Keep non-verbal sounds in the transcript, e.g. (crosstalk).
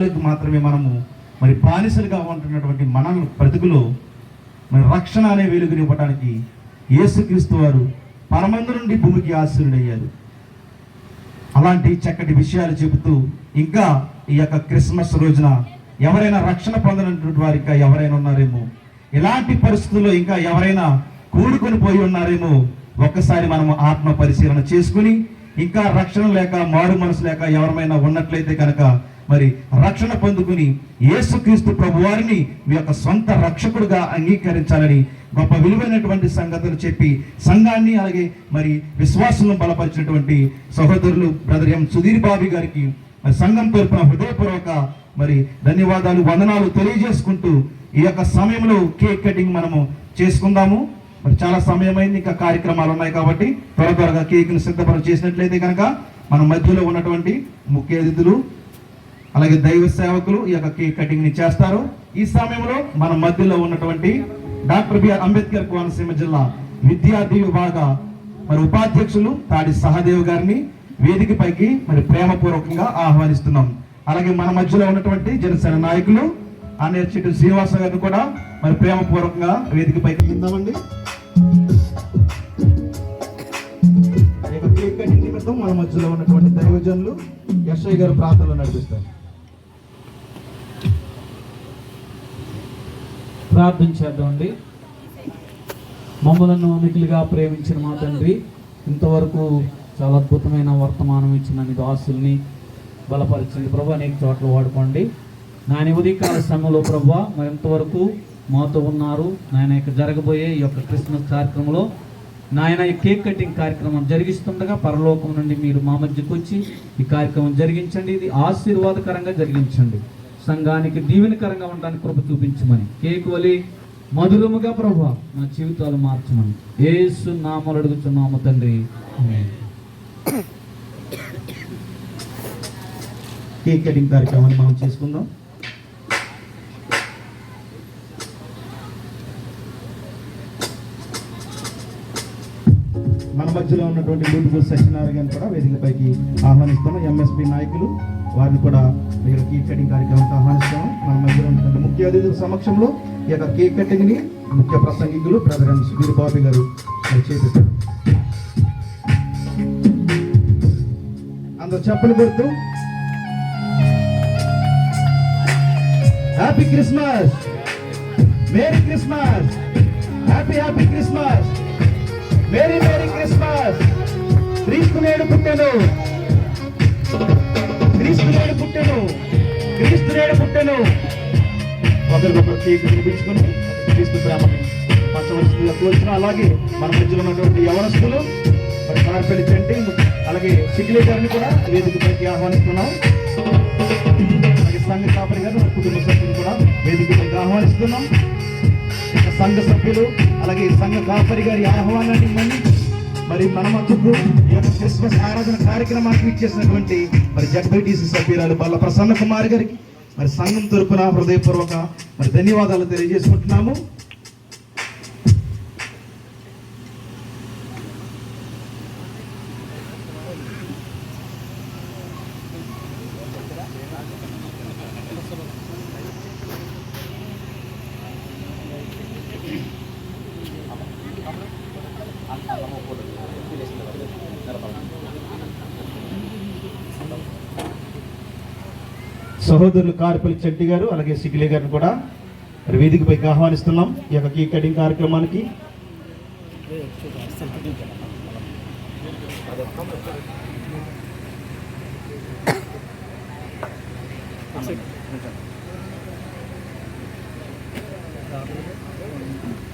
మాత్రమే మనము మరి బానిసలుగా ఉంటున్నటువంటి మన బ్రతుకులో మరి రక్షణ అనే వెలుగుని ఇవ్వడానికి యేసుక్రీస్తు వారు పరమందు నుండి భూమికి ఆశీనుడయ్యారు. అలాంటి చక్కటి విషయాలు చెబుతూ ఇంకా ఈ యొక్క క్రిస్మస్ రోజున ఎవరైనా రక్షణ పొందనటువంటి వారు ఇంకా ఎవరైనా ఉన్నారేమో? ఇలాంటి పరిస్థితుల్లో ఇంకా ఎవరైనా కూడుకొని పోయి ఉన్నారేమో? ఒక్కసారి మనము ఆత్మ పరిశీలన చేసుకుని ఇంకా రక్షణ లేక మారు మనసు లేక ఎవరైనా ఉన్నట్లయితే కనుక మరి రక్షణ పొందుకుని యేసుక్రీస్తు ప్రభు వారిని మీ యొక్క సొంత రక్షకుడుగా అంగీకరించాలని గొప్ప విలువైనటువంటి సంగతులు చెప్పి సంఘాన్ని అలాగే మరి విశ్వాసులను బలపరిచినటువంటి సహోదరులు బ్రదర్ ఎం సుధీర్ బాబు గారికి మరి సంఘం తరపున హృదయపూర్వక మరి ధన్యవాదాలు వందనాలు తెలియజేసుకుంటూ ఈ యొక్క సమయంలో కేక్ కటింగ్ మనము చేసుకుందాము. మరి చాలా సమయం అయింది ఇంకా కార్యక్రమాలు ఉన్నాయి కాబట్టి త్వర త్వరగా కేక్ను సిద్ధపరం చేసినట్లయితే కనుక మన మధ్యలో ఉన్నటువంటి ముఖ్య అతిథులు అలాగే దైవ సేవకులు ఈ యొక్క కేక్ కటింగ్ని చేస్తారు. ఈ సమయంలో మన మధ్యలో ఉన్నటువంటి డాక్టర్ బిఆర్ అంబేద్కర్ కోనసీమ జిల్లా విద్యార్థి విభాగ మరి ఉపాధ్యక్షులు తాడి సహదేవ్ గారిని వేదిక పైకి మరి ప్రేమపూర్వకంగా ఆహ్వానిస్తున్నాం. అలాగే మన మధ్యలో ఉన్నటువంటి జనసేన నాయకులు అనే చెట్టు శ్రీనివాస గారిని కూడా మరి ప్రేమపూర్వకంగా వేదిక పైకి కిందామండి యొక్క కేక్ నిమిత్తం మన మధ్యలో ఉన్నటువంటి దైవజనులు ఎస్ఐ గారు ప్రాంతంలో నడిపిస్తారు. ప్రార్థన చేద్దామండి మమ్మలను మిగిలిగా ప్రేమించిన మా తండ్రి ఇంతవరకు చాలా అద్భుతమైన వర్తమానం ఇచ్చిన నీ దాసుల్ని బలపరిచింది ప్రభు అనేక చోట్ల వాడుకోండి. నాయన ఉదయకాల సమయంలో ప్రభు మరి ఇంతవరకు మాతో ఉన్నారు. నాయన యొక్క జరగబోయే ఈ యొక్క క్రిస్మస్ కార్యక్రమంలో నాయన ఈ కేక్ కటింగ్ కార్యక్రమం జరిగిస్తుండగా పరలోకం నుండి మీరు మా మధ్యకు వచ్చి ఈ కార్యక్రమం జరిగించండి. ఇది ఆశీర్వాదకరంగా జరిగించండి. సంఘానికి దీవెనకరంగా ఉండడానికి కృప చూపించమని. కేక్ వలి మధురముగా ప్రభు మా జీవితాలు మార్చమని. ఏసు నామలు అడుగుతున్నాము తండ్రి. కేక్ కటింగ్ కార్యక్రమాన్ని మనం చేసుకుందాం. మన మధ్యలో ఉన్నటువంటి బ్యూటిఫుల్ సత్యనారాయణ గారిని కూడా వేదికపైకి ఆహ్వానిస్తాము ఎంఎస్పి నాయకులు వారిని కూడా మీరు కేక్ కటింగ్ కార్యక్రమానికి అతిథుల సమక్షంలో ఈ యొక్క కేక్ కటింగ్ ముఖ్య ప్రసంగికులు బ్రదర్ ఎం సుధీర్ బాబు గారు చేపిస్తారు అందరూ చెప్పలు పెడుతూ happy Christmas merry Christmas happy happy Christmas merry merry Christmas క్రీస్తు నేడు పుట్టెను. క్రీస్తు నేడు పుట్టెను. క్రీస్తు నేడు పుట్టెను. ఒకరికొకరు కేక్ చూపించుకొని క్రీస్తు ప్రేమని పంచవలసిందిగా కోరుతున్నాం అలాగే మన మధ్యలో ఉన్నటువంటి యవనస్తులు మరి కార్పెల్లి చెంటి అలాగే సిగ్లే గారిని కూడా వేదికపైకి ఆహ్వానిస్తున్నాం. అలాగే సంఘ కాపరి గారు కుటుంబ సభ్యులు కూడా వేదికపైకి ఆహ్వానిస్తున్నాం. సంఘ సభ్యులు అలాగే సంఘ కాపరి గారి ఆహ్వానాన్ని మన్నించి మరి మన మధ్యకు ఈ యొక్క క్రిస్మస్ ఆరాధన కార్యక్రమానికి ఇచ్చేసినటువంటి మరి జడ్పీటీసీ సభ్యురాలు బల్ల ప్రసన్న కుమార్ గారికి మరి సంఘం తరపున హృదయపూర్వక మరి ధన్యవాదాలు తెలియజేసుకుంటున్నాము. సహోదరులు కారుపల్లి చెట్టి గారు అలాగే సిగిలే గారిని కూడా మరి వేదికపైకి ఆహ్వానిస్తున్నాం. ఈ యొక్క కేక్ కటింగ్ కార్యక్రమానికి. (coughs)